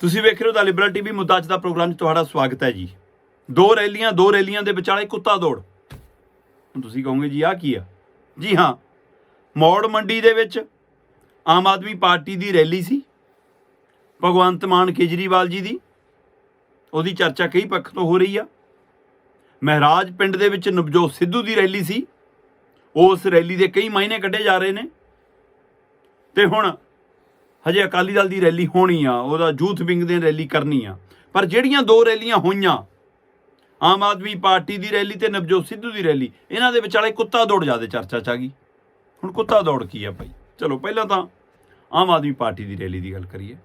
ਤੁਸੀਂ ਵੇਖ ਰਹੇ ਹੋ ਦਾ ਲਿਬਰਲ ਟੀਵੀ, ਮੁੱਦਾ ਅੱਜ ਦਾ ਪ੍ਰੋਗਰਾਮ 'ਚ ਤੁਹਾਡਾ ਸਵਾਗਤ ਹੈ ਜੀ। ਦੋ ਰੈਲੀਆਂ ਦੋ ਰੈਲੀਆਂ ਦੇ ਵਿਚਾਲੇ ਕੁੱਤਾ ਦੌੜ। ਤੁਸੀਂ ਕਹੋਗੇ ਜੀ ਆ ਕੀ ਆ? ਜੀ ਹਾਂ, ਮੌੜ ਮੰਡੀ ਦੇ ਵਿੱਚ ਆਮ ਆਦਮੀ ਪਾਰਟੀ ਦੀ ਰੈਲੀ ਸੀ, ਭਗਵੰਤ ਮਾਨ ਕੇਜਰੀਵਾਲ ਜੀ ਦੀ। ਉਹਦੀ ਚਰਚਾ ਕਈ ਪੱਖ ਤੋਂ ਹੋ ਰਹੀ ਆ। ਮਹਿਰਾਜ ਪਿੰਡ ਦੇ ਵਿੱਚ ਨਵਜੋਤ ਸਿੱਧੂ ਦੀ ਰੈਲੀ ਸੀ। ਉਸ ਰੈਲੀ ਦੇ ਕਈ ਮਹੀਨੇ ਕੱਢੇ ਜਾ ਰਹੇ ਨੇ। ਤੇ ਹੁਣ ਹਜੇ ਅਕਾਲੀ ਦਲ ਦੀ ਰੈਲੀ ਹੋਣੀ ਆ, ਉਹਦਾ ਯੂਥ ਵਿੰਗ ਦੇ ਰੈਲੀ ਕਰਨੀ ਆ। ਪਰ ਜਿਹੜੀਆਂ ਦੋ ਰੈਲੀਆਂ ਹੋਈਆਂ, ਆਮ ਆਦਮੀ ਪਾਰਟੀ ਦੀ ਰੈਲੀ ਤੇ ਨਵਜੋਤ ਸਿੱਧੂ ਦੀ ਰੈਲੀ, ਇਹਨਾਂ ਦੇ ਵਿਚਾਲੇ ਕੁੱਤਾ ਦੌੜ ਜਾਦੇ ਚਰਚਾ ਚ ਆ ਗਈ। ਹੁਣ ਕੁੱਤਾ ਦੌੜ ਕੀ ਆ ਭਾਈ? ਚਲੋ ਪਹਿਲਾਂ ਤਾਂ ਆਮ ਆਦਮੀ ਪਾਰਟੀ ਦੀ ਰੈਲੀ ਦੀ ਗੱਲ ਕਰੀਏ।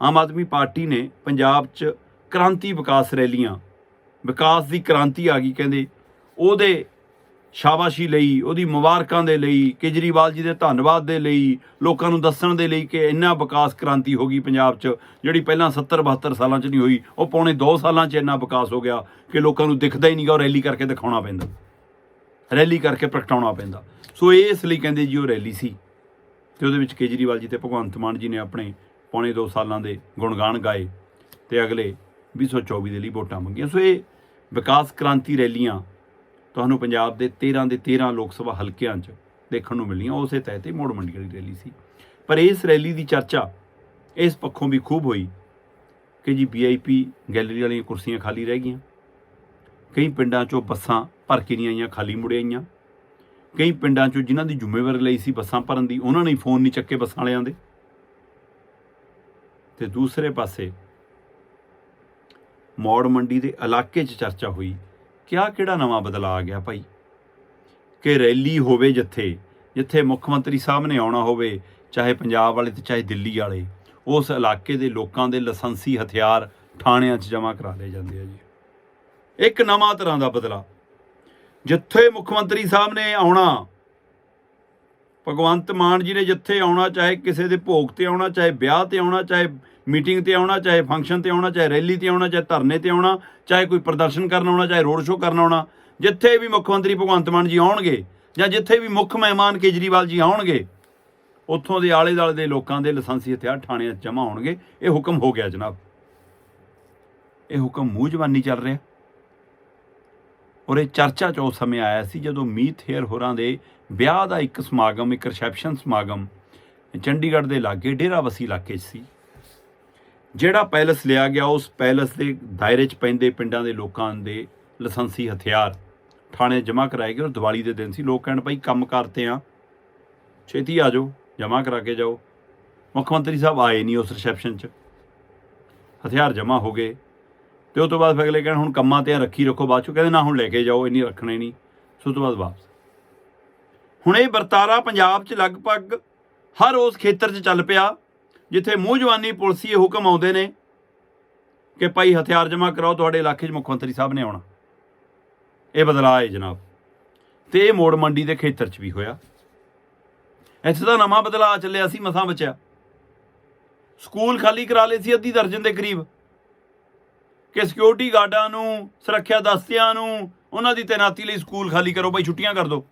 ਆਮ ਆਦਮੀ ਪਾਰਟੀ ਨੇ ਪੰਜਾਬ 'ਚ ਕ੍ਰਾਂਤੀ ਵਿਕਾਸ ਰੈਲੀਆਂ, ਵਿਕਾਸ ਦੀ ਕ੍ਰਾਂਤੀ ਆ ਗਈ ਕਹਿੰਦੇ, ਉਹਦੇ ਸ਼ਾਬਾਸ਼ੀ ਲਈ, ਉਹਦੀ ਮੁਬਾਰਕਾਂ ਦੇ ਲਈ, ਕੇਜਰੀਵਾਲ ਜੀ ਦੇ ਧੰਨਵਾਦ ਦੇ ਲਈ, ਲੋਕਾਂ ਨੂੰ ਦੱਸਣ ਦੇ ਲਈ ਕਿ ਇੰਨਾ ਵਿਕਾਸ ਕ੍ਰਾਂਤੀ ਹੋ ਗਈ ਪੰਜਾਬ 'ਚ, ਜਿਹੜੀ ਪਹਿਲਾਂ 70 72 ਸਾਲਾਂ 'ਚ ਨਹੀਂ ਹੋਈ, ਉਹ ਪੌਣੇ 2 ਸਾਲਾਂ 'ਚ ਇੰਨਾ ਵਿਕਾਸ ਹੋ ਗਿਆ ਕਿ ਲੋਕਾਂ ਨੂੰ ਦਿਖਦਾ ਹੀ ਨਹੀਂਗਾ, ਉਹ ਰੈਲੀ ਕਰਕੇ ਦਿਖਾਉਣਾ ਪੈਂਦਾ। ਰੈਲੀ ਕਰਕੇ ਪ੍ਰਗਟਾਉਣਾ ਪੈਂਦਾ। ਸੋ ਇਸ ਲਈ ਕਹਿੰਦੇ ਜੀ ਉਹ ਰੈਲੀ ਸੀ। ਤੇ ਉਹਦੇ ਵਿੱਚ ਕੇਜਰੀਵਾਲ ਜੀ ਤੇ ਭਗਵੰਤ ਮਾਨ ਜੀ ਨੇ ਆਪਣੇ ਪੌਣੇ 2 ਸਾਲਾਂ ਦੇ ਗੁਣਗਾਨ ਗਾਏ ਤੇ ਅਗਲੇ 2024 ਦੇ ਲਈ ਵੋਟਾਂ ਮੰਗੀਆਂ। ਸੋ ਇਹ ਵਿਕਾਸ ਕ੍ਰਾਂਤੀ ਰੈਲੀਆਂ ਤੁਹਾਨੂੰ ਪੰਜਾਬ ਦੇ 13 ਦੇ 13 ਲੋਕ ਸਭਾ ਹਲਕਿਆਂ 'ਚ ਦੇਖਣ ਨੂੰ ਮਿਲੀਆਂ। ਉਸੇ ਤਹਿਤ ਹੀ ਮੋੜ ਮੰਡੀ ਵਾਲੀ ਰੈਲੀ ਸੀ। ਪਰ ਇਸ ਰੈਲੀ ਦੀ ਚਰਚਾ ਇਸ ਪੱਖੋਂ ਵੀ ਖੂਬ ਹੋਈ ਕਿ ਜੀ ਵੀਆਈਪੀ ਗੈਲਰੀ ਵਾਲੀਆਂ ਕੁਰਸੀਆਂ ਖਾਲੀ ਰਹਿ ਗਈਆਂ। ਕਈ ਪਿੰਡਾਂ 'ਚੋਂ ਬੱਸਾਂ ਭਰ ਕੇ ਨਹੀਂ ਆਈਆਂ, ਖਾਲੀ ਮੁੜੇ ਆਈਆਂ। ਕਈ ਪਿੰਡਾਂ 'ਚੋਂ ਜਿਨ੍ਹਾਂ ਦੀ ਜ਼ਿੰਮੇਵਾਰੀ ਲਈ ਸੀ ਬੱਸਾਂ ਭਰਨ ਦੀ, ਉਹਨਾਂ ਨੇ ਫੋਨ ਨਹੀਂ ਚੱਕੇ ਬੱਸਾਂ ਵਾਲਿਆਂ ਦੇ। ਤੇ ਦੂਸਰੇ ਪਾਸੇ ਮੌੜ ਮੰਡੀ ਦੇ ਇਲਾਕੇ 'ਚ ਚਰਚਾ ਹੋਈ। ਕਿਆ ਕਿਹੜਾ ਨਵਾਂ ਬਦਲਾ ਆ ਗਿਆ ਭਾਈ? ਕਿ ਰੈਲੀ ਹੋਵੇ ਜਿੱਥੇ ਜਿੱਥੇ ਮੁੱਖ ਮੰਤਰੀ ਸਾਹਿਬ ਨੇ ਆਉਣਾ ਹੋਵੇ, ਚਾਹੇ ਪੰਜਾਬ ਵਾਲੇ ਤੇ ਚਾਹੇ ਦਿੱਲੀ ਵਾਲੇ, ਉਸ ਇਲਾਕੇ ਦੇ ਲੋਕਾਂ ਦੇ ਲਾਇਸੈਂਸੀ ਹਥਿਆਰ ਥਾਣਿਆਂ 'ਚ ਜਮ੍ਹਾਂ ਕਰਾ ਲਏ ਜਾਂਦੇ ਆ ਜੀ। ਇੱਕ ਨਵਾਂ ਤਰ੍ਹਾਂ ਦਾ ਬਦਲਾ। ਜਿੱਥੇ ਮੁੱਖ ਮੰਤਰੀ ਸਾਹਿਬ ਨੇ ਆਉਣਾ, ਭਗਵੰਤ ਮਾਨ ਜੀ ਨੇ ਜਿੱਥੇ ਆਉਣਾ, ਚਾਹੇ ਕਿਸੇ ਦੇ ਭੋਗ ਤੇ ਆਉਣਾ, ਚਾਹੇ ਵਿਆਹ ਤੇ ਆਉਣਾ, ਚਾਹੇ ਮੀਟਿੰਗ ਤੇ ਆਉਣਾ, ਚਾਹੇ ਫੰਕਸ਼ਨ ਤੇ ਆਉਣਾ, ਚਾਹੇ ਰੈਲੀ ਤੇ ਆਉਣਾ, ਚਾਹੇ ਧਰਨੇ ਤੇ ਆਉਣਾ, ਚਾਹੇ ਕੋਈ ਪ੍ਰਦਰਸ਼ਨ ਕਰਨ ਆਉਣਾ, ਚਾਹੇ ਰੋਡ ਸ਼ੋਅ ਕਰਨ ਆਉਣਾ, ਜਿੱਥੇ ਵੀ ਮੁੱਖ ਮੰਤਰੀ ਭਗਵੰਤ ਮਾਨ ਜੀ ਆਉਣਗੇ ਜਾਂ ਜਿੱਥੇ ਵੀ ਮੁੱਖ ਮਹਿਮਾਨ ਕੇਜਰੀਵਾਲ ਜੀ ਆਉਣਗੇ, ਉੱਥੋਂ ਦੇ ਆਲੇ ਦਾਲੇ ਦੇ ਲੋਕਾਂ ਦੇ ਲਾਇਸੈਂਸੀ ਹਥਿਆਰ ਥਾਣਿਆਂ 'ਚ ਜਮ੍ਹਾਂ ਹੋਣਗੇ। ਇਹ ਹੁਕਮ ਹੋ ਗਿਆ ਜਨਾਬ। ਇਹ ਹੁਕਮ ਮੂੰਹ ਜ਼ਬਾਨੀ ਚੱਲ ਰਿਹਾ। ਔਰ ਇਹ ਚਰਚਾ 'ਚ ਉਸ ਸਮੇਂ ਆਇਆ ਸੀ ਜਦੋਂ ਮੀਤ ਹੇਅਰ ਹੋਰਾਂ ਦੇ ਵਿਆਹ ਦਾ ਇੱਕ ਸਮਾਗਮ, ਇੱਕ ਰਿਸੈਪਸ਼ਨ ਸਮਾਗਮ ਚੰਡੀਗੜ੍ਹ ਦੇ ਲਾਗੇ ਡੇਰਾ ਵਸੀ ਇਲਾਕੇ 'ਚ ਸੀ। ਜਿਹੜਾ ਪੈਲਸ ਲਿਆ ਗਿਆ, ਉਸ ਪੈਲਸ ਦੇ ਦਾਇਰੇ 'ਚ ਪੈਂਦੇ ਪਿੰਡਾਂ ਦੇ ਲੋਕਾਂ ਦੇ ਲਾਇਸੈਂਸੀ ਹਥਿਆਰ। ਥਾਣੇ ਜਮ੍ਹਾਂ ਕਰਾਏ ਗਏ ਉਹ ਦੀਵਾਲੀ ਦੇ ਦਿਨ ਸੀ। ਲੋਕ ਕਹਿਣ ਭਾਈ ਕੰਮ ਕਰਤੇ ਆ। ਛੇਤੀ ਆ ਜਾਓ, ਜਮ੍ਹਾਂ ਕਰਾ ਕੇ ਜਾਓ। ਮੁੱਖ ਮੰਤਰੀ ਸਾਹਿਬ ਆਏ ਨਹੀਂ ਉਸ ਰਿਸੈਪਸ਼ਨ 'ਚ। ਹਥਿਆਰ ਜਮ੍ਹਾਂ ਹੋ ਗਏ। ਤੇ ਉਸ ਤੋਂ ਬਾਅਦ ਫਿਰ ਅਗਲੇ ਕਹਿਣ, ਹੁਣ ਕੰਮਾਂ ਤੇ ਰੱਖੀ ਰੱਖੋ ਬਾਅਦ ਚੋਂ। ਕਹਿੰਦੇ ਨਾ ਹੁਣ ਲੈ ਕੇ ਜਾਓ, ਇੰਨੀ ਰੱਖਣੇ ਨਹੀਂ। ਸੋ ਤੋਂ ਬਾਅਦ ਵਾਪਸ। ਹੁਣ ਇਹ ਵਰਤਾਰਾ ਪੰਜਾਬ 'ਚ ਲਗਭਗ ਹਰ ਉਸ ਖੇਤਰ 'ਚ ਚੱਲ ਪਿਆ। ਜਿੱਥੇ ਮੂੰਹ ਜਵਾਨੀ ਪੁਲਸੀਏ ਹੁਕਮ ਆਉਂਦੇ ਨੇ ਕਿ ਭਾਈ ਹਥਿਆਰ ਜਮ੍ਹਾਂ ਕਰਾਓ, ਤੁਹਾਡੇ ਇਲਾਕੇ 'ਚ ਮੁੱਖ ਮੰਤਰੀ ਸਾਹਿਬ ਨੇ ਆਉਣਾ। ਇਹ ਬਦਲਾਅ ਹੈ ਜਨਾਬ। ਤੇ ਇਹ ਮੋੜ ਮੰਡੀ ਦੇ ਖੇਤਰ 'ਚ ਵੀ ਹੋਇਆ। ਇੱਥੇ ਤਾਂ ਨਵਾਂ ਬਦਲਾਅ ਚੱਲਿਆ ਸੀ, ਮਸਾਂ ਬਚਿਆ। ਸਕੂਲ ਖਾਲੀ ਕਰਾ ਲਏ ਸੀ ਅੱਧੀ ਦਰਜਨ ਦੇ ਕਰੀਬ। ਕਿ ਸਿਕਿਉਰਿਟੀ ਗਾਰਡਾਂ ਨੂੰ, ਸੁਰੱਖਿਆ ਦਸਤਿਆਂ ਨੂੰ, ਉਹਨਾਂ ਦੀ ਤੈਨਾਤੀ ਲਈ ਸਕੂਲ ਖਾਲੀ ਕਰੋ, ਭਾਈ ਛੁੱਟੀਆਂ ਕਰ ਦਿਓ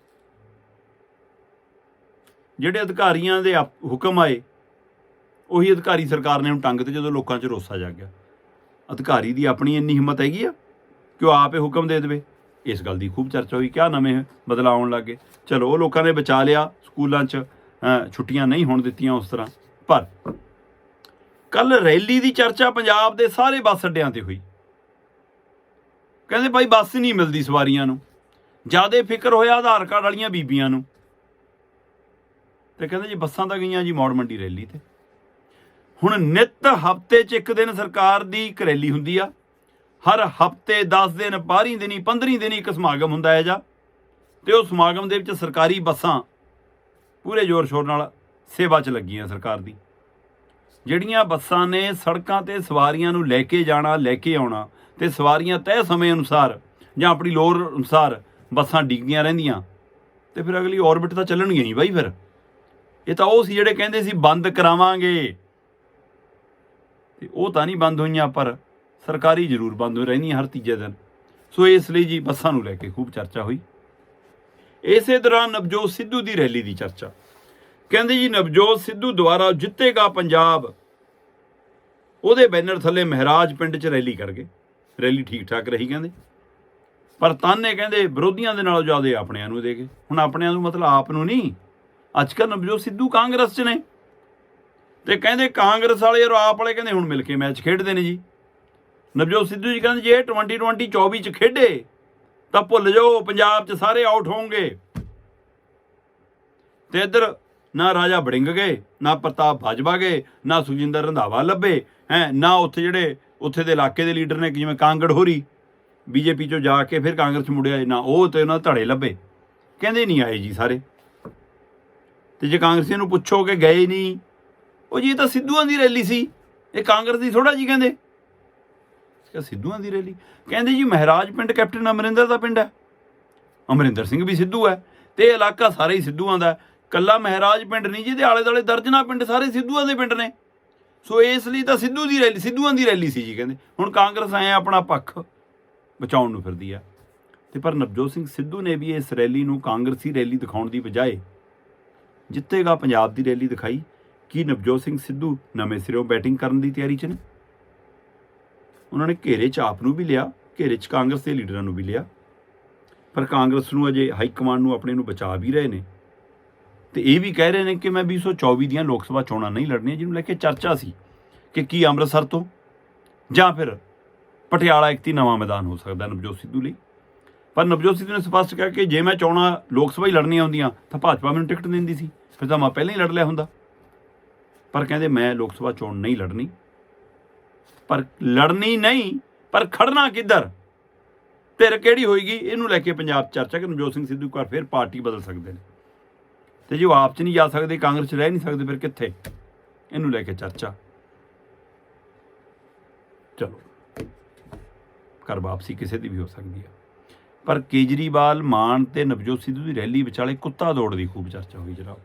ਜਿਹੜੇ ਅਧਿਕਾਰੀਆਂ ਦੇ ਹੁਕਮ ਆਏ ਉਹੀ ਅਧਿਕਾਰੀ ਸਰਕਾਰ ਨੇ ਉਹਨੂੰ ਟੰਗ ਤੇ ਜਦੋਂ ਲੋਕਾਂ 'ਚ ਰੋਸਾ ਜਾਗ ਗਿਆ ਅਧਿਕਾਰੀ ਦੀ ਆਪਣੀ ਇੰਨੀ ਹਿੰਮਤ ਹੈਗੀ ਆ ਕਿ ਉਹ ਆਪੇ ਹੁਕਮ ਦੇ ਦੇਵੇ। ਇਸ ਗੱਲ ਦੀ ਖੂਬ ਚਰਚਾ ਹੋਈ, ਕਿਆ ਨਵੇਂ ਬਦਲਾਅ ਆਉਣ ਲੱਗੇ ਚਲੋ, ਉਹ ਲੋਕਾਂ ਨੇ ਬਚਾ ਲਿਆ ਸਕੂਲਾਂ 'ਚ ਛੁੱਟੀਆਂ ਨਹੀਂ ਹੋਣ ਦਿੱਤੀਆਂ ਉਸ ਤਰ੍ਹਾਂ। ਪਰ ਕੱਲ ਰੈਲੀ ਦੀ ਚਰਚਾ ਪੰਜਾਬ ਦੇ ਸਾਰੇ ਬੱਸ ਅੱਡਿਆਂ ਤੇ ਹੋਈ। ਕਹਿੰਦੇ ਭਾਈ ਬੱਸ ਨਹੀਂ ਮਿਲਦੀ ਸਵਾਰੀਆਂ ਨੂੰ। ਜ਼ਿਆਦਾ ਫਿਕਰ ਹੋਇਆ ਆਧਾਰ ਕਾਰਡ ਵਾਲੀਆਂ ਬੀਬੀਆਂ ਨੂੰ। ਤੇ ਕਹਿੰਦੇ ਜੀ ਬੱਸਾਂ ਤਾਂ ਗਈਆਂ ਜੀ ਮੌੜ ਮੰਡੀ ਰੈਲੀ ਤੇ। ਹੁਣ ਨਿਤ ਹਫ਼ਤੇ 'ਚ ਇੱਕ ਦਿਨ ਸਰਕਾਰ ਦੀ ਕਰੈਲੀ ਹੁੰਦੀ ਆ। ਹਰ ਹਫ਼ਤੇ 10 ਦਿਨ 12 ਦਿਨੀ 15 ਦਿਨ ਇੱਕ ਸਮਾਗਮ ਹੁੰਦਾ ਹੈ ਜਾਂ ਤੇ ਉਹ ਸਮਾਗਮ ਦੇ ਵਿੱਚ ਸਰਕਾਰੀ ਬੱਸਾਂ ਪੂਰੇ ਜ਼ੋਰ ਸ਼ੋਰ ਨਾਲ ਸੇਵਾ 'ਚ ਲੱਗੀਆਂ ਸਰਕਾਰ ਦੀ। ਜਿਹੜੀਆਂ ਬੱਸਾਂ ਨੇ ਸੜਕਾਂ ਤੇ ਸਵਾਰੀਆਂ ਨੂੰ ਲੈ ਕੇ ਜਾਣਾ, ਲੈ ਕੇ ਆਉਣਾ ਤੇ ਸਵਾਰੀਆਂ ਤੈਅ ਸਮੇਂ ਅਨੁਸਾਰ ਜਾਂ ਆਪਣੀ ਲੋੜ ਅਨੁਸਾਰ ਬੱਸਾਂ ਡਿੱਗਦੀਆਂ ਰਹਿੰਦੀਆਂ, ਤੇ ਫਿਰ ਅਗਲੀ ਔਰਬਿਟ ਤਾਂ ਚੱਲਣਗੀਆਂ ਹੀ ਬਾਈ ਫਿਰ। ਇਹ ਤਾਂ ਉਹ ਸੀ ਜਿਹੜੇ ਕਹਿੰਦੇ ਸੀ, ਬੰਦ ਕਰਾਵਾਂਗੇ। ਤੇ ਉਹ ਤਾਂ ਨਹੀਂ ਬੰਦ ਹੋਈਆਂ, ਪਰ ਸਰਕਾਰੀ ਜ਼ਰੂਰ ਬੰਦ ਹੋ ਰਹਿਣੀ ਹਰ ਤੀਜੇ ਦਿਨ। ਸੋ ਇਸ ਲਈ ਜੀ ਬੱਸਾਂ ਨੂੰ ਲੈ ਕੇ ਖੂਬ ਚਰਚਾ ਹੋਈ। ਇਸੇ ਦੌਰਾਨ ਨਵਜੋਤ ਸਿੱਧੂ ਦੀ ਰੈਲੀ ਦੀ ਚਰਚਾ। ਕਹਿੰਦੇ ਜੀ, ਨਵਜੋਤ ਸਿੱਧੂ ਦੁਆਰਾ ਜਿੱਤੇਗਾ ਪੰਜਾਬ, ਉਹਦੇ ਬੈਨਰ ਥੱਲੇ ਮਹਿਰਾਜ ਪਿੰਡ 'ਚ ਰੈਲੀ ਕਰ ਗਏ। ਰੈਲੀ ਠੀਕ ਠਾਕ ਰਹੀ ਕਹਿੰਦੇ। ਪਰ ਤਾਨੇ ਕਹਿੰਦੇ ਵਿਰੋਧੀਆਂ ਦੇ ਨਾਲੋਂ ਜ਼ਿਆਦਾ ਆਪਣਿਆਂ ਨੂੰ ਦੇ ਗਏ। ਹੁਣ ਆਪਣਿਆਂ ਨੂੰ ਮਤਲਬ ਆਪ ਨੂੰ ਨਹੀਂ। ਅੱਜ ਕੱਲ ਨਵਜੋਤ ਸਿੱਧੂ ਕਾਂਗਰਸ 'ਚ ਨੇ। ਤੇ ਕਹਿੰਦੇ ਕਾਂਗਰਸ ਵਾਲੇ ਔਰ ਆਪ ਵਾਲੇ ਕਹਿੰਦੇ ਹੁਣ ਮਿਲ ਕੇ ਮੈਚ ਖੇਡਦੇ ਨੇ ਜੀ। ਨਵਜੋਤ ਸਿੱਧੂ ਜੀ ਕਹਿੰਦੇ ਜੇ 2020 24 ਚ ਖੇਡੇ, ਤਾਂ ਭੁੱਲ ਜਾਓ, ਪੰਜਾਬ 'ਚ ਸਾਰੇ ਆਊਟ ਹੋਣਗੇ। ਤੇ ਇੱਧਰ ਨਾ ਰਾਜਾ ਬੜਿੰਗ ਗਏ, ਨਾ ਪ੍ਰਤਾਪ ਬਾਜਵਾ ਗਏ, ਨਾ ਸੁਖਜਿੰਦਰ ਰੰਧਾਵਾ ਲੱਭੇ, ਹੈ, ਨਾ ਉੱਥੇ ਜਿਹੜੇ ਉੱਥੇ ਦੇ ਇਲਾਕੇ ਦੇ ਲੀਡਰ ਨੇ ਜਿਵੇਂ ਕਾਂਗੜ ਹੋਰੀ, ਬੀਜੇਪੀ ਚੋਂ ਜਾ ਕੇ ਫਿਰ ਕਾਂਗਰਸ 'ਚ ਮੁੜਿਆ, ਨਾ ਉਹ ਤੇ ਉਹਨਾਂ ਧੜੇ ਲੱਭੇ। ਕਹਿੰਦੇ ਨਹੀਂ ਆਏ ਜੀ ਸਾਰੇ। ਤੇ ਜੇ ਕਾਂਗਰਸੀਆਂ ਨੂੰ ਪੁੱਛੋ ਕਿ ਗਏ ਨਹੀਂ ਉਹ ਜੀ ਇਹ ਤਾਂ ਸਿੱਧੂਆਂ ਦੀ ਰੈਲੀ ਸੀ। ਇਹ ਕਾਂਗਰਸ ਦੀ ਥੋੜਾ ਜੀ ਕਹਿੰਦੇ। ਕਿ ਸਿੱਧੂਆਂ ਦੀ ਰੈਲੀ। ਕਹਿੰਦੇ ਜੀ ਮਹਾਰਾਜ ਪਿੰਡ ਕੈਪਟਨ ਅਮਰਿੰਦਰ ਦਾ ਪਿੰਡ ਹੈ। ਅਮਰਿੰਦਰ ਸਿੰਘ ਵੀ ਸਿੱਧੂ ਹੈ ਤੇ ਇਹ ਇਲਾਕਾ ਸਾਰੇ ਹੀ ਸਿੱਧੂਆਂ ਦਾ ਹੈ। ਕੱਲਾ ਮਹਾਰਾਜ ਪਿੰਡ ਨਹੀਂ ਜਿਹਦੇ ਆਲੇ ਦੁਆਲੇ ਦਰਜਨਾ ਪਿੰਡ ਸਾਰੇ ਸਿੱਧੂਆਂ ਦੇ ਪਿੰਡ ਨੇ। ਸੋ ਇਸ ਲਈ ਤਾਂ ਸਿੱਧੂ ਦੀ ਰੈਲੀ, ਸਿੱਧੂਆਂ ਦੀ ਰੈਲੀ ਸੀ ਜੀ ਕਹਿੰਦੇ। ਹੁਣ ਕਾਂਗਰਸ ਆਏ ਆਪਣਾ ਪੱਖ ਬਚਾਉਣ ਨੂੰ ਫਿਰਦੀ ਆ। ਤੇ ਪਰ ਨਵਜੋਤ ਸਿੰਘ ਸਿੱਧੂ ਨੇ ਵੀ ਇਸ ਰੈਲੀ ਨੂੰ ਕਾਂਗਰਸੀ ਰੈਲੀ ਦਿਖਾਉਣ ਦੀ ਬਜਾਏ ਜਿੱਤੇਗਾ ਪੰਜਾਬ ਦੀ ਰੈਲੀ ਦਿਖਾਈ। ਕੀ ਨਵਜੋਤ ਸਿੰਘ ਸਿੱਧੂ ਨਵੇਂ ਸਿਰੋਂ ਬੈਟਿੰਗ ਕਰਨ ਦੀ ਤਿਆਰੀ 'ਚ ਨੇ? ਉਹਨਾਂ ਨੇ ਘੇਰੇ 'ਚ ਆਪ ਨੂੰ ਵੀ ਲਿਆ, ਘੇਰੇ 'ਚ ਕਾਂਗਰਸ ਦੇ ਲੀਡਰਾਂ ਨੂੰ ਵੀ ਲਿਆ। ਪਰ ਕਾਂਗਰਸ ਨੂੰ ਅਜੇ ਹਾਈ ਕਮਾਂਡ ਨੂੰ ਆਪਣੇ ਨੂੰ ਬਚਾ ਵੀ ਰਹੇ ਨੇ। ਤੇ ਇਹ ਵੀ ਕਹਿ ਰਹੇ ਨੇ ਕਿ ਮੈਂ 2024 ਦੀਆਂ ਲੋਕ ਸਭਾ ਚੋਣਾਂ ਨਹੀਂ ਲੜਨੀਆਂ, ਜਿਹਨੂੰ ਲੈ ਕੇ ਚਰਚਾ ਸੀ ਕਿ ਕੀ ਅੰਮ੍ਰਿਤਸਰ ਤੋਂ ਜਾਂ ਫਿਰ ਪਟਿਆਲਾ ਇੱਕ ਤੀ ਨਵਾਂ ਮੈਦਾਨ ਹੋ ਸਕਦਾ ਨਵਜੋਤ ਸਿੱਧੂ ਲਈ। ਪਰ ਨਵਜੋਤ ਸਿੱਧੂ ਨੇ ਸਪਸ਼ਟ ਕਿਹਾ ਕਿ ਜੇ ਮੈਂ ਚੋਣਾਂ ਲੋਕ ਸਭਾ ਹੀ ਲੜਨੀਆਂ ਹੁੰਦੀਆਂ ਤਾਂ ਭਾਜਪਾ ਮੈਨੂੰ ਟਿਕਟ ਦਿੰਦੀ ਸੀ, ਫਿਰ ਤਾਂ ਮੈਂ ਪਹਿਲਾਂ ਹੀ ਲੜ ਲਿਆ ਹੁੰਦਾ। ਪਰ ਕਹਿੰਦੇ ਮੈਂ ਲੋਕ ਸਭਾ ਚੋਣ ਨਹੀਂ ਲੜਨੀ। ਪਰ ਲੜਨੀ ਨਹੀਂ, ਪਰ ਖੜਨਾ ਕਿੱਧਰ? ਧਿਰ ਕਿਹੜੀ ਹੋਏਗੀ? ਇਹਨੂੰ ਲੈ ਕੇ ਪੰਜਾਬ ਚਰਚਾ ਕਿ ਨਵਜੋਤ ਸਿੰਘ ਸਿੱਧੂ ਘਰ ਵਾਰ ਫਿਰ ਪਾਰਟੀ ਬਦਲ ਸਕਦੇ ਨੇ। ਤੇ ਜੇ ਉਹ ਆਪ 'ਚ ਨਹੀਂ ਜਾ ਸਕਦੇ, ਕਾਂਗਰਸ 'ਚ ਰਹਿ ਨਹੀਂ ਸਕਦੇ, ਫਿਰ ਕਿੱਥੇ? ਇਹਨੂੰ ਲੈ ਕੇ ਚਰਚਾ। ਚਲੋ। ਕਰ ਵਾਪਸੀ ਕਿਸੇ ਦੀ ਵੀ ਹੋ ਸਕਦੀ ਹੈ। ਪਰ ਕੇਜਰੀਵਾਲ, ਮਾਨ ਤੇ ਨਵਜੋਤ ਸਿੱਧੂ ਦੀ ਰੈਲੀ ਵਿਚਾਲੇ ਕੁੱਤਾ ਦੌੜ ਦੀ ਖੂਬ ਚਰਚਾ ਹੋਈ ਜਨਾਬ।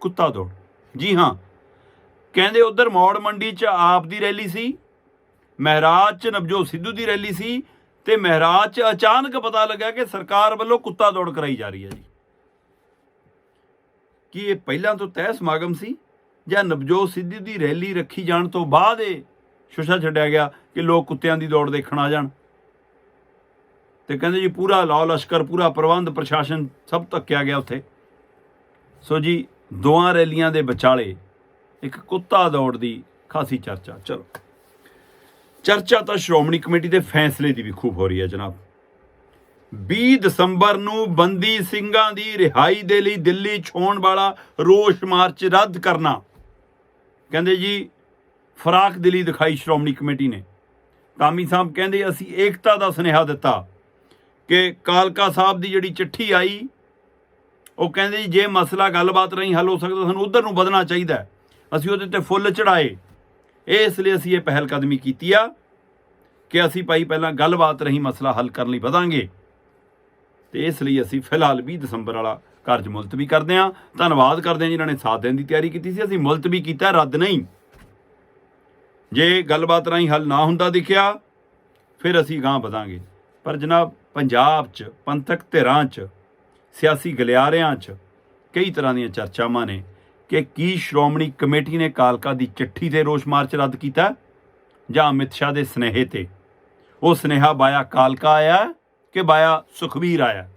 ਕੁੱਤਾ ਦੌੜ। ਜੀ ਹਾਂ ਕਹਿੰਦੇ ਉਧਰ ਮੌੜ ਮੰਡੀ 'ਚ ਆਪ ਦੀ ਰੈਲੀ ਸੀ, ਮਹਿਰਾਜ 'ਚ ਨਵਜੋਤ ਸਿੱਧੂ ਦੀ ਰੈਲੀ ਸੀ ਤੇ ਮਹਿਰਾਜ 'ਚ ਅਚਾਨਕ ਪਤਾ ਲੱਗਾ ਕਿ ਸਰਕਾਰ ਵੱਲੋਂ ਕੁੱਤਾ ਦੌੜ ਕਰਾਈ ਜਾ ਰਹੀ ਹੈ ਜੀ। ਕੀ ਇਹ ਪਹਿਲਾਂ ਤੋਂ ਤੈਅ ਸਮਾਗਮ ਸੀ ਜਾਂ ਨਵਜੋਤ ਸਿੱਧੂ ਦੀ ਰੈਲੀ ਰੱਖੀ ਜਾਣ ਤੋਂ ਬਾਅਦ ਇਹ ਸ਼ੁਸ਼ਾ ਛੱਡਿਆ ਗਿਆ ਕਿ ਲੋਕ ਕੁੱਤਿਆਂ ਦੀ ਦੌੜ ਦੇਖਣ ਆ ਜਾਣ? ਤੇ ਕਹਿੰਦੇ ਜੀ ਪੂਰਾ ਲਾਅ ਲਸ਼ਕਰ, ਪੂਰਾ ਪ੍ਰਬੰਧ ਪ੍ਰਸ਼ਾਸਨ ਸਭ ਤੱਕਿਆ ਗਿਆ ਉੱਥੇ। ਸੋ ਜੀ ਦੋਆਂ ਰੈਲੀਆਂ ਦੇ ਵਿਚਾਲੇ ਇੱਕ ਕੁੱਤਾ ਦੌੜ ਦੀ ਖਾਸੀ ਚਰਚਾ। ਚਲੋ। ਚਰਚਾ ਤਾਂ ਸ਼੍ਰੋਮਣੀ ਕਮੇਟੀ ਦੇ ਫੈਸਲੇ ਦੀ ਵੀ ਖੂਬ ਹੋ ਰਹੀ ਹੈ, ਜਨਾਬ। 20 ਦਸੰਬਰ ਨੂੰ ਬੰਦੀ ਸਿੰਘਾਂ ਦੀ ਰਿਹਾਈ ਦੇ ਲਈ ਦਿੱਲੀ ਛੋਣ ਵਾਲਾ ਰੋਸ ਮਾਰਚ ਰੱਦ ਕਰਨਾ। ਕਹਿੰਦੇ ਜੀ, ਫਰਾਕ ਦਿਲੀ ਦਿਖਾਈ ਸ਼੍ਰੋਮਣੀ ਕਮੇਟੀ ਨੇ। ਕਾਮੀ ਸਾਹਿਬ ਕਹਿੰਦੇ, ਅਸੀਂ ਏਕਤਾ ਦਾ ਸੁਨੇਹਾ ਦਿੱਤਾ ਕਿ ਕਾਲਕਾ ਸਾਹਿਬ ਦੀ ਜਿਹੜੀ ਚਿੱਠੀ ਆਈ, ਉਹ ਕਹਿੰਦੇ ਜੀ, ਜੇ ਮਸਲਾ ਗੱਲਬਾਤ ਰਹੀ ਹੱਲ ਹੋ ਸਕਦਾ, ਸਾਨੂੰ ਉਧਰ ਨੂੰ ਵਧਣਾ ਚਾਹੀਦਾ ਅਸੀਂ ਉਹਦੇ ਤੇ ਫੁੱਲ ਚੜਾਏ। ਇਸ ਲਈ ਅਸੀਂ ਇਹ ਪਹਿਲ ਕਦਮੀ ਕੀਤੀ ਆ ਕਿ ਅਸੀਂ ਭਾਈ ਪਹਿਲਾਂ ਗੱਲਬਾਤ ਰਹੀ ਮਸਲਾ ਹੱਲ ਕਰਨ ਲਈ ਵਧਾਂਗੇ। ਤੇ ਇਸ ਲਈ ਅਸੀਂ ਫਿਲਹਾਲ 20 ਦਸੰਬਰ ਵਾਲਾ ਕਾਰਜ ਮੁਲਤਵੀ ਕਰਦੇ ਹਾਂ। ਧੰਨਵਾਦ ਕਰਦੇ ਹਾਂ ਜਿਨ੍ਹਾਂ ਨੇ ਸਾਥ ਦੇਣ ਦੀ ਤਿਆਰੀ ਕੀਤੀ ਸੀ। ਅਸੀਂ ਮੁਲਤਵੀ ਕੀਤਾ, ਰੱਦ ਨਹੀਂ। ਜੇ ਗੱਲਬਾਤ ਰਾਹੀਂ ਹੱਲ ਨਾ ਹੁੰਦਾ ਦਿਖਿਆ, ਫਿਰ ਅਸੀਂ ਗਾਂ ਵਧਾਂਗੇ। ਪਰ ਜਨਾਬ, ਪੰਜਾਬ 'ਚ, ਪੰਥਕ ਧਿਰਾਂ 'ਚ, ਸਿਆਸੀ ਗਲਿਆਰਿਆਂ 'ਚ ਕਈ ਤਰ੍ਹਾਂ ਦੀਆਂ ਚਰਚਾਵਾਂ ਨੇ। ਕਿ ਕੀ ਸ਼੍ਰੋਮਣੀ ਕਮੇਟੀ ਨੇ ਕਾਲਕਾ ਦੀ ਚਿੱਠੀ ਤੇ ਰੋਸ ਮਾਰਚ ਰੱਦ ਕੀਤਾ ਜਾਂ ਅਮਿਤ ਸ਼ਾਹ ਦੇ ਸਨੇਹੇ ਤੇ? ਉਹ ਸਨੇਹਾ ਬਾਇਆ ਕਾਲਕਾ ਆਇਆ ਕਿ ਬਾਇਆ ਸੁਖਬੀਰ ਆਇਆ?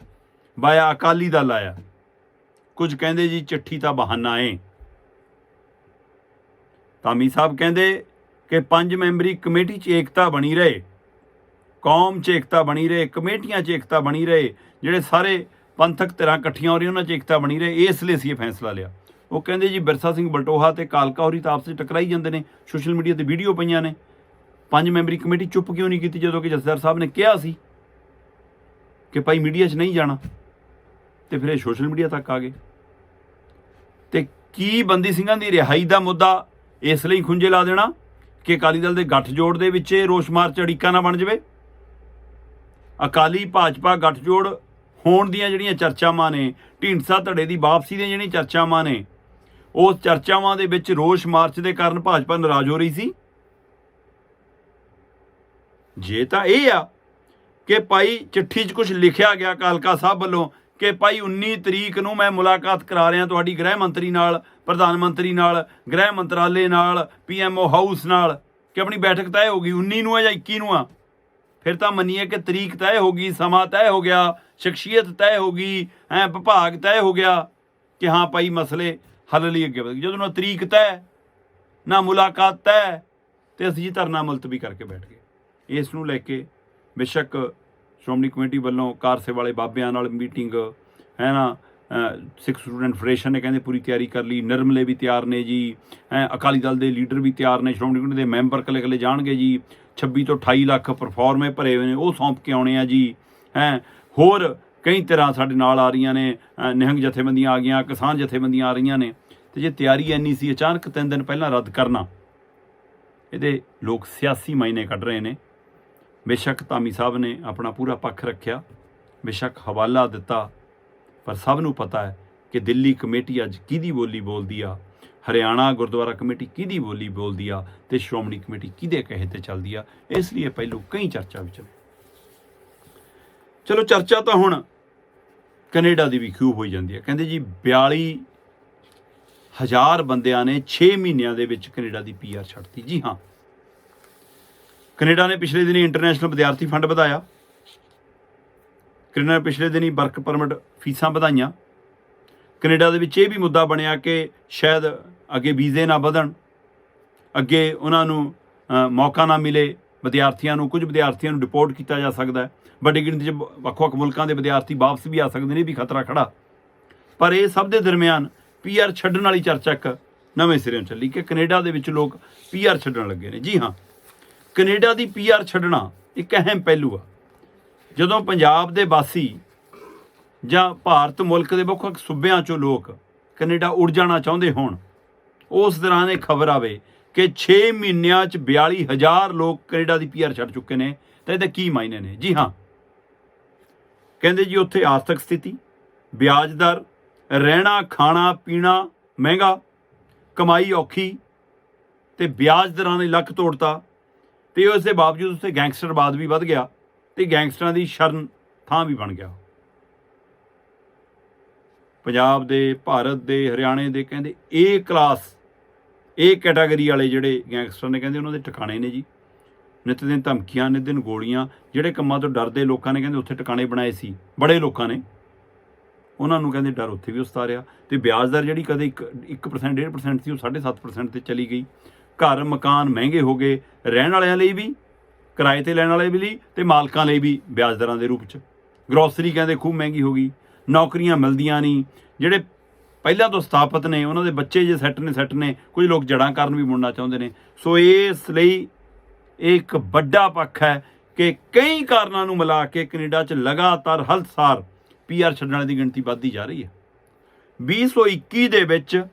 ਬਾਇਆ ਅਕਾਲੀ ਦਲ ਆਇਆ? ਕੁਝ ਕਹਿੰਦੇ ਜੀ ਚਿੱਠੀ ਤਾਂ ਬਹਾਨਾ ਏ। ਕਾਮੀ ਸਾਹਿਬ ਕਹਿੰਦੇ ਕਿ ਪੰਜ ਮੈਂਬਰੀ ਕਮੇਟੀ 'ਚ ਏਕਤਾ ਬਣੀ ਰਹੇ। ਕੌਮ 'ਚ ਏਕਤਾ ਬਣੀ ਰਹੇ, ਕਮੇਟੀਆਂ 'ਚ ਏਕਤਾ ਬਣੀ ਰਹੇ, ਜਿਹੜੇ ਸਾਰੇ ਪੰਥਕ ਧਿਰਾਂ ਇਕੱਠੀਆਂ ਹੋ ਰਹੀਆਂ, ਉਹਨਾਂ 'ਚ ਏਕਤਾ ਬਣੀ ਰਹੇ। ਇਸ ਲਈ ਅਸੀਂ ਇਹ ਫੈਸਲਾ ਲਿਆ। ਉਹ ਕਹਿੰਦੇ ਜੀ ਬਿਰਸਾ ਸਿੰਘ ਬਲਟੋਹਾ ਤੇ ਕਾਲਕਾ ਹੋਰੀ ਤਾਂ ਆਪਸ ਵਿੱਚ ਟਕਰਾਈ ਜਾਂਦੇ ਨੇ, ਸੋਸ਼ਲ ਮੀਡੀਆ ਤੇ ਵੀਡੀਓ ਪਈਆਂ ਨੇ। ਪੰਜ ਮੈਂਬਰੀ ਕਮੇਟੀ ਚੁੱਪ ਕਿਉਂ ਨਹੀਂ ਕੀਤੀ ਜਦੋਂ ਕਿ ਜਸਦਾਰ ਸਾਹਿਬ ਨੇ ਕਿਹਾ ਸੀ ਕਿ ਭਾਈ ਮੀਡੀਆ 'ਚ ਨਹੀਂ ਜਾਣਾ ਤੇ ਫਿਰ ਇਹ ਸੋਸ਼ਲ ਮੀਡੀਆ ਤੱਕ ਆ ਗਏ। ਤੇ ਕੀ ਬੰਦੀ ਸਿੰਘਾਂ ਦੀ ਰਿਹਾਈ ਦਾ ਮੁੱਦਾ ਇਸ ਲਈ ਖੁੰਝੇ ਲਾ ਦੇਣਾ ਕਿ ਅਕਾਲੀ ਦਲ ਦੇ ਗੱਠਜੋੜ ਦੇ ਵਿੱਚ ਇਹ ਰੋਸ ਮਾਰਚ ਅੜਿੱਕਾ ਨਾ ਬਣ ਜਾਵੇ? ਅਕਾਲੀ ਭਾਜਪਾ ਗੱਠਜੋੜ ਹੋਣ ਦੀਆਂ ਜਿਹੜੀਆਂ ਚਰਚਾਵਾਂ ਨੇ, ਢੀਂਡਸਾ ਧੜੇ ਦੀ ਵਾਪਸੀ ਦੀਆਂ ਜਿਹੜੀਆਂ ਚਰਚਾਵਾਂ ਨੇ ਉਸ ਚਰਚਾਵਾਂ ਦੇ ਵਿੱਚ ਰੋਸ ਮਾਰਚ ਦੇ ਕਾਰਨ ਭਾਜਪਾ ਨਾਰਾਜ਼ ਹੋ ਰਹੀ ਸੀ। ਜੇ ਤਾਂ ਇਹ ਆ ਕਿ ਭਾਈ ਚਿੱਠੀ 'ਚ ਕੁਝ ਲਿਖਿਆ ਗਿਆ ਕਾਲਕਾ ਸਾਹਿਬ ਵੱਲੋਂ ਕਿ ਭਾਈ 19 ਤਰੀਕ ਨੂੰ ਮੈਂ ਮੁਲਾਕਾਤ ਕਰਾ ਰਿਹਾ ਤੁਹਾਡੀ ਗ੍ਰਹਿ ਮੰਤਰੀ ਨਾਲ, ਪ੍ਰਧਾਨ ਮੰਤਰੀ ਨਾਲ, ਗ੍ਰਹਿ ਮੰਤਰਾਲੇ ਨਾਲ, ਪੀਐਮਓ ਹਾਊਸ ਨਾਲ, ਕਿ ਆਪਣੀ ਬੈਠਕ ਤੈਅ ਹੋ ਗਈ 19 ਨੂੰ ਆ ਜਾਂ 21 ਨੂੰ ਆ? ਫਿਰ ਤਾਂ ਮੰਨੀਏ ਕਿ ਤਰੀਕ ਤੈਅ ਹੋ ਗਈ, ਸਮਾਂ ਤੈਅ ਹੋ ਗਿਆ, ਸ਼ਖਸੀਅਤ ਤੈਅ ਹੋ ਗਈ ਐ ਵਿਭਾਗ ਤੈਅ ਹੋ ਗਿਆ ਕਿ ਹਾਂ ਭਾਈ ਮਸਲੇ ਹੱਲ ਲਈ ਅੱਗੇ ਵਧ। ਗਏ ਜਦੋਂ ਨਾ ਤਰੀਕ ਤੈਅ, ਨਾ ਮੁਲਾਕਾਤ ਤੈਅ, ਤੇ ਅਸੀਂ ਜੀ ਧਰਨਾ ਮੁਲਤਵੀ ਕਰਕੇ ਬੈਠ ਗਏ। ਇਸ ਨੂੰ ਲੈ ਕੇ ਬੇਸ਼ੱਕ ਸ਼੍ਰੋਮਣੀ ਕਮੇਟੀ ਵੱਲੋਂ ਕਾਰਸੇ ਵਾਲੇ ਬਾਬਿਆਂ ਨਾਲ ਮੀਟਿੰਗ, ਹੈ ਨਾ ਸਿੱਖ ਸਟੂਡੈਂਟ ਫੈਡਰੇਸ਼ਨ ਨੇ ਕਹਿੰਦੇ ਪੂਰੀ ਤਿਆਰੀ ਕਰ ਲਈ। ਨਿਰਮਲੇ ਵੀ ਤਿਆਰ ਨੇ ਜੀ, ਹੈਂ, ਅਕਾਲੀ ਦਲ ਦੇ ਲੀਡਰ ਵੀ ਤਿਆਰ ਨੇ, ਸ਼੍ਰੋਮਣੀ ਕਮੇਟੀ ਦੇ ਮੈਂਬਰ ਇਕੱਲੇ ਇਕੱਲੇ ਜਾਣਗੇ ਜੀ। 26 ਤੋਂ 28 ਲੱਖ ਪਰਫਾਰਮੇ ਭਰੇ ਹੋਏ ਨੇ, ਉਹ ਸੌਂਪ ਕੇ ਆਉਣੇ ਆ ਜੀ, ਹੈ। ਹੋਰ ਕਈ ਤਰ੍ਹਾਂ ਸਾਡੇ ਨਾਲ ਆ ਰਹੀਆਂ ਨੇ ਨਿਹੰਗ ਜਥੇਬੰਦੀਆਂ ਆ ਗਈਆਂ, ਕਿਸਾਨ ਜਥੇਬੰਦੀਆਂ ਆ ਰਹੀਆਂ ਨੇ, ਤੇ ਜੇ ਤਿਆਰੀ ਇੰਨੀ ਸੀ, ਅਚਾਨਕ ਤਿੰਨ ਦਿਨ ਪਹਿਲਾਂ ਰੱਦ ਕਰਨਾ। ਇਹਦੇ ਲੋਕ ਸਿਆਸੀ ਮਾਇਨੇ ਕੱਢ ਰਹੇ ਨੇ। ਬੇਸ਼ੱਕ ਧਾਮੀ ਸਾਹਿਬ ਨੇ ਆਪਣਾ ਪੂਰਾ ਪੱਖ ਰੱਖਿਆ, ਬੇਸ਼ੱਕ ਹਵਾਲਾ ਦਿੱਤਾ, ਪਰ ਸਭ ਨੂੰ ਪਤਾ ਹੈ ਕਿ ਦਿੱਲੀ ਕਮੇਟੀ ਅੱਜ ਕਿਹਦੀ ਬੋਲੀ ਬੋਲਦੀ ਆ, ਹਰਿਆਣਾ ਗੁਰਦੁਆਰਾ ਕਮੇਟੀ ਕਿਹਦੀ ਬੋਲੀ ਬੋਲਦੀ ਆ, ਤੇ ਸ਼੍ਰੋਮਣੀ ਕਮੇਟੀ ਕਿਹਦੇ ਕਹੇ ਤੇ ਚੱਲਦੀ ਆ, ਇਸ ਲਈ ਇਹ ਪਹਿਲੂ ਕਈ ਚਰਚਾ ਵਿੱਚ ਨੇ। ਚਲੋ ਚਰਚਾ ਤਾਂ ਹੁਣ ਕੈਨੇਡਾ ਦੀ ਵੀ ਖੂਬ ਹੋਈ ਜਾਂਦੀ ਹੈ। ਕਹਿੰਦੇ ਜੀ 42 ਹਜ਼ਾਰ ਬੰਦਿਆਂ ਨੇ 6 ਮਹੀਨਿਆਂ ਦੇ ਵਿੱਚ ਕੈਨੇਡਾ ਦੀ ਪੀਆਰ ਛੱਡਤੀ ਜੀ ਹਾਂ। ਕੈਨੇਡਾ ਨੇ ਪਿਛਲੇ ਦਿਨੀ ਇੰਟਰਨੈਸ਼ਨਲ ਵਿਦਿਆਰਥੀ ਫੰਡ ਵਧਾਇਆ। ਕੈਨੇਡਾ ਨੇ ਪਿਛਲੇ ਦਿਨੀ ਵਰਕ ਪਰਮਿਟ ਫੀਸਾਂ ਵਧਾਈਆਂ। ਕੈਨੇਡਾ ਦੇ ਵਿੱਚ ਇਹ ਵੀ ਮੁੱਦਾ ਬਣਿਆ ਕਿ ਸ਼ਾਇਦ ਅੱਗੇ ਵੀਜ਼ੇ ਨਾ ਵਧਣ, ਅੱਗੇ ਉਹਨਾਂ ਨੂੰ ਮੌਕਾ ਨਾ ਮਿਲੇ। ਵਿਦਿਆਰਥੀਆਂ ਨੂੰ, ਕੁਝ ਵਿਦਿਆਰਥੀਆਂ ਨੂੰ ਡਿਪੋਰਟ ਕੀਤਾ ਜਾ ਸਕਦਾ ਹੈ। ਵੱਡੀ ਗਿਣਤੀ 'ਚ ਵੱਖ-ਵੱਖ ਮੁਲਕਾਂ ਦੇ ਵਿਦਿਆਰਥੀ ਵਾਪਸ ਵੀ ਆ ਸਕਦੇ ਨੇ, ਇਹ ਵੀ ਖਤਰਾ ਖੜਾ। ਪਰ ਇਹ ਸਭ ਦੇ ਦਰਮਿਆਨ ਪੀਆਰ ਛੱਡਣ ਵਾਲੀ ਚਰਚਾ ਇੱਕ ਨਵੇਂ ਸਿਰਿਓਂ ਚੱਲੀ ਕਿ ਕੈਨੇਡਾ ਦੇ ਵਿੱਚ ਲੋਕ ਪੀਆਰ ਛੱਡਣ ਲੱਗੇ ਨੇ। ਜੀ ਹਾਂ, ਕੈਨੇਡਾ ਦੀ ਪੀਆਰ ਛੱਡਣਾ ਇੱਕ ਅਹਿਮ ਪਹਿਲੂ ਆ। ਜਦੋਂ ਪੰਜਾਬ ਦੇ ਵਾਸੀ ਜਾਂ ਭਾਰਤ ਮੁਲਕ ਦੇ ਵੱਖ-ਵੱਖ ਸੂਬਿਆਂ ਚੋਂ ਲੋਕ ਕੈਨੇਡਾ ਉੜ ਜਾਣਾ ਚਾਹੁੰਦੇ ਹੋਣ, ਉਸ ਦੌਰਾਨ ਇਹ ਖਬਰ ਆਵੇ ਕਿ 6 ਮਹੀਨਿਆਂ 'ਚ 42000 ਲੋਕ ਕੈਨੇਡਾ ਦੀ ਪੀਆਰ ਛੱਡ ਚੁੱਕੇ ਨੇ। ਤਾਂ ਇਹਦੇ ਕੀ ਮਾਇਨੇ ਨੇ? ਜੀ ਹਾਂ। ਕਹਿੰਦੇ ਜੀ, ਉੱਥੇ ਆਰਥਿਕ ਸਥਿਤੀ, ਵਿਆਜ ਦਰ, ਰਹਿਣਾ, ਖਾਣਾ, ਪੀਣਾ ਮਹਿੰਗਾ, ਕਮਾਈ ਔਖੀ ਤੇ ਵਿਆਜ ਦਰਾਂ ਨੇ ਲੱਕ ਤੋੜਤਾ। ਤੇ ਉਸ ਦੇ ਬਾਵਜੂਦ ਉੱਥੇ ਗੈਂਗਸਟਰਵਾਦ ਵੀ ਵੱਧ ਗਿਆ ਤੇ ਗੈਂਗਸਟਰਾਂ ਦੀ ਸ਼ਰਨ ਥਾਂ ਵੀ ਬਣ ਗਿਆ। ਪੰਜਾਬ ਦੇ, ਭਾਰਤ ਦੇ, ਹਰਿਆਣੇ ਦੇ ਕਹਿੰਦੇ ਏ ਕਲਾਸ ਇਹ ਕੈਟਾਗਰੀ ਵਾਲੇ ਜਿਹੜੇ ਗੈਂਗਸਟਰ ਨੇ ਕਹਿੰਦੇ ਉਹਨਾਂ ਦੇ ਟਿਕਾਣੇ ਨੇ ਜੀ। ਨਿਤ ਦਿਨ ਧਮਕੀਆਂ, ਨਿਤ ਦਿਨ ਗੋਲੀਆਂ, ਜਿਹੜੇ ਕੰਮਾਂ ਤੋਂ ਡਰਦੇ ਲੋਕਾਂ ਨੇ ਕਹਿੰਦੇ ਉੱਥੇ ਟਿਕਾਣੇ ਬਣਾਏ ਸੀ, ਬੜੇ ਲੋਕਾਂ ਨੇ। ਉਹਨਾਂ ਨੂੰ ਕਹਿੰਦੇ ਡਰ ਉੱਥੇ ਵੀ ਉਸਤਾਰਿਆ। ਤੇ ਵਿਆਜ ਦਰ ਜਿਹੜੀ ਕਦੇ 1% 1.5% ਸੀ, ਉਹ 7.5% ਤੇ ਚਲੀ ਗਈ। ਘਰ ਮਕਾਨ ਮਹਿੰਗੇ ਹੋ ਗਏ, ਰਹਿਣ ਵਾਲਿਆਂ ਲਈ ਵੀ, ਕਿਰਾਏ ਤੇ ਲੈਣ ਵਾਲੇ ਵੀ ਲਈ ਤੇ ਮਾਲਕਾਂ ਲਈ ਵੀ ਵਿਆਜ ਦਰਾਂ ਦੇ ਰੂਪ 'ਚ। ਗਰੋਸਰੀ ਕਹਿੰਦੇ ਖੂਬ ਮਹਿੰਗੀ ਹੋ ਗਈ, ਨੌਕਰੀਆਂ ਮਿਲਦੀਆਂ ਨਹੀਂ, ਜਿਹੜੇ ਪਹਿਲਾਂ ਤੋਂ ਸਥਾਪਿਤ ਨੇ, ਉਹਨਾਂ ਦੇ ਬੱਚੇ ਜੇ ਸੈੱਟ ਨੇ ਸੈੱਟ ਨੇ, ਕੁਝ ਲੋਕ ਜੜਾਂ ਕਾਰਨ ਵੀ ਮੁੜਨਾ ਚਾਹੁੰਦੇ ਨੇ। ਸੋ ਇਸ ਲਈ ਇਹ ਇੱਕ ਵੱਡਾ ਪੱਖ ਹੈ ਕਿ ਕਈ ਕਾਰਨਾਂ ਨੂੰ ਮਿਲਾ ਕੇ ਕੈਨੇਡਾ 'ਚ ਲਗਾਤਾਰ ਹਲਸਾਰ ਸਾਲ ਪੀਆਰ ਛੱਡਣ ਵਾਲਿਆਂ ਦੀ ਗਿਣਤੀ ਵੱਧਦੀ ਜਾ ਰਹੀ ਹੈ। 2021 ਦੇ ਵਿੱਚ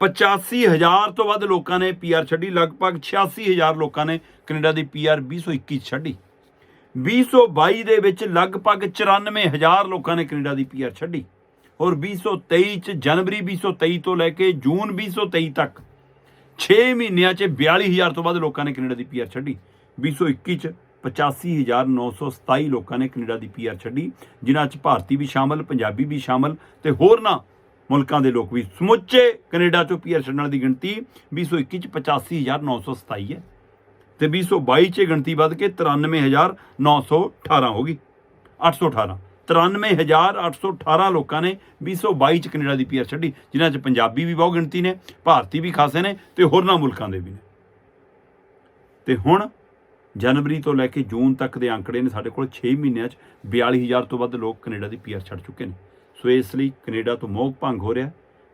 85000 ਤੋਂ ਵੱਧ ਲੋਕਾਂ ਨੇ ਪੀਆਰ ਛੱਡੀ, ਲਗਭਗ 86000 ਲੋਕਾਂ ਨੇ ਕੈਨੇਡਾ ਦੀ ਪੀਆਰ 2021 'ਚ ਛੱਡੀ। 2022 ਦੇ ਵਿੱਚ ਲਗਭਗ 94000 ਲੋਕਾਂ ਨੇ ਕੈਨੇਡਾ ਦੀ ਪੀਆਰ ਛੱਡੀ। ਔਰ 2023 ਚ ਜਨਵਰੀ 2023 ਤੋਂ ਲੈ ਕੇ ਜੂਨ 2023 ਤੱਕ। 6 ਮਹੀਨਿਆਂ ਚ 42000 ਤੋਂ ਵੱਧ ਲੋਕਾਂ ਨੇ ਕੈਨੇਡਾ ਦੀ ਪੀਆਰ ਛੱਡੀ। 2021 ਚ 85927 ਲੋਕਾਂ ਨੇ ਕੈਨੇਡਾ ਦੀ ਪੀਆਰ ਛੱਡੀ। ਜਿਨ੍ਹਾਂ ਚ ਭਾਰਤੀ ਵੀ ਸ਼ਾਮਲ, ਪੰਜਾਬੀ ਵੀ ਸ਼ਾਮਲ ਤੇ ਹੋਰਨਾਂ ਮੁਲਕਾਂ ਦੇ ਲੋਕ ਵੀ ਸਮੁੱਚੇ ਕੈਨੇਡਾ ਚੋਂ ਪੀਆਰ ਛੱਡਣ ਦੀ ਗਿਣਤੀ 2021 ਚ 85927 ਹੈ। ਤੇ 2022 ਚ ਗਿਣਤੀ ਵੱਧ ਕੇ 93918 ਹੋ ਗਈ। 818 93818 ਲੋਕਾਂ ਨੇ 2022 ਚ ਕੈਨੇਡਾ ਦੀ ਪੀਆਰ ਛੱਡੀ, ਜਿਨ੍ਹਾਂ ਚ ਪੰਜਾਬੀ ਵੀ ਬਹੁਤ ਗਿਣਤੀ ਨੇ, ਭਾਰਤੀ ਵੀ ਖਾਸੇ ਨੇ ਤੇ ਹੋਰਨਾਂ ਮੁਲਕਾਂ ਦੇ ਵੀ ਨੇ। ਤੇ ਹੁਣ ਜਨਵਰੀ ਤੋਂ ਲੈ ਕੇ ਜੂਨ ਤੱਕ ਦੇ ਅੰਕੜੇ ਨੇ ਸਾਡੇ ਕੋਲ 6 ਮਹੀਨਿਆਂ ਚ 42000 ਤੋਂ ਵੱਧ ਲੋਕ ਕੈਨੇਡਾ ਦੀ ਪੀਆਰ ਛੱਡ ਚੁੱਕੇ ਨੇ। ਸੋ ਇਸ ਲਈ ਕੈਨੇਡਾ ਤੋਂ ਮੋਹ ਭੰਗ ਹੋ ਰਿਹਾ,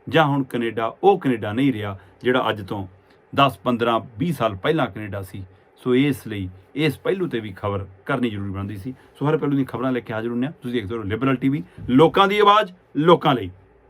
ਜਾਂ ਹੁਣ ਕੈਨੇਡਾ ਉਹ ਕੈਨੇਡਾ ਨਹੀਂ ਰਿਹਾ, ਜਿਹੜਾ ਅੱਜ ਤੋਂ 10 15 20 ਸਾਲ ਪਹਿਲਾਂ ਕੈਨੇਡਾ ਸੀ। ਸੋ ਇਸ ਲਈ ਇਸ ਪਹਿਲੂ ਤੇ ਵੀ ਖਬਰ ਕਰਨੀ ਜ਼ਰੂਰੀ ਬਣਦੀ ਸੀ। ਸੋ ਹਰ ਪਹਿਲੂ ਦੀਆਂ ਖਬਰਾਂ ਲੈ ਕੇ ਹਾਜ਼ਰ ਹੁੰਦੇ ਹਾਂ। ਤੁਸੀਂ ਦੇਖਦੇ ਰਹੋ ਲਿਬਰਲ ਟੀਵੀ ਲੋਕਾਂ ਦੀ ਆਵਾਜ਼, ਲੋਕਾਂ ਲਈ।